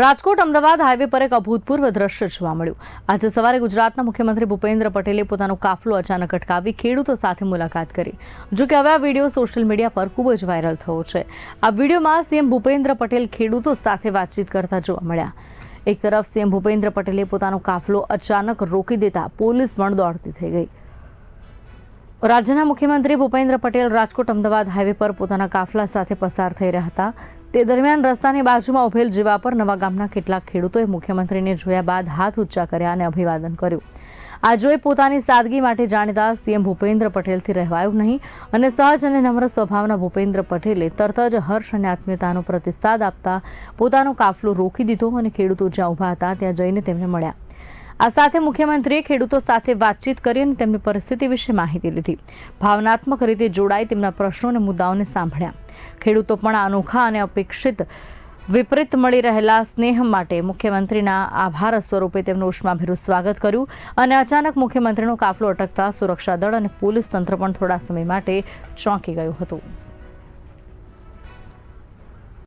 Rajkot, Ahmedabad highway પર એક અભૂતપૂર્વ દ્રશ્ય જોવા મળ્યું. આજે સવારે ગુજરાતના મુખ્યમંત્રી ભૂપેન્દ્ર પટેલે પોતાનો કાફલો અચાનક અટકાવી ખેડૂતો સાથે મુલાકાત કરી. જો કે હવે આ વીડિયો સોશિયલ મીડિયા પર ખૂબ જ વાયરલ થયો છે. આ વિડીયોમાં સીએમ ભૂપેન્દ્ર પટેલ ખેડૂતો સાથે વાતચીત કરતા જોવા મળ્યા. એક તરફ સીએમ ભૂપેન્દ્ર પટેલે પોતાનો કાફલો અચાનક રોકી દેતા પોલીસ પણ દોડતી થઈ ગઈ. રાજ્યના મુખ્યમંત્રી ભૂપેન્દ્ર પટેલ રાજકોટ, અમદાવાદ હાઈવે પર પોતાના કાફલા સાથે પસાર થઈ રહ્યા હતા. તે દરમિયાન રસ્તાની બાજુમાં ઉભેલ જીવા પર નવા ગામના કેટલાક ખેડૂતોએ મુખ્યમંત્રીને જોયા બાદ હાથ ઊંચા કર્યા અને અભિવાદન કર્યું. આ જોઈ પોતાની સાદગી માટે જાણીતા સીએમ ભૂપેન્દ્ર પટેલથી રહેવાયું નહીં અને સહજ અને નમ્ર સ્વભાવના ભૂપેન્દ્ર પટેલે તરત જ હર્ષ અને આત્મીયતાનો પ્રતિસાદ આપતા પોતાનો કાફલો રોકી દીધો અને ખેડૂતો જ્યાં ઊભા હતા ત્યાં જઈને તેમને મળ્યા. આ સાથે મુખ્યમંત્રીએ ખેડૂતો સાથે વાતચીત કરી અને તેમની પરિસ્થિતિ વિશે માહિતી લીધી. ભાવનાત્મક રીતે જોડાઈ તેમના પ્રશ્નો અને મુદ્દાઓને સાંભળ્યા. ખેડૂતો પણ અનોખા અને અપેક્ષિત વિપરીત મળી રહેલા સ્નેહ માટે મુખ્યમંત્રીના આભાર સ્વરૂપે તેમનું ઉષ્માભેરું સ્વાગત કર્યું અને અચાનક મુખ્યમંત્રીનો કાફલો અટકતા સુરક્ષા દળ અને પોલીસ તંત્ર પણ થોડા સમય માટે ચોંકી ગયું હતું.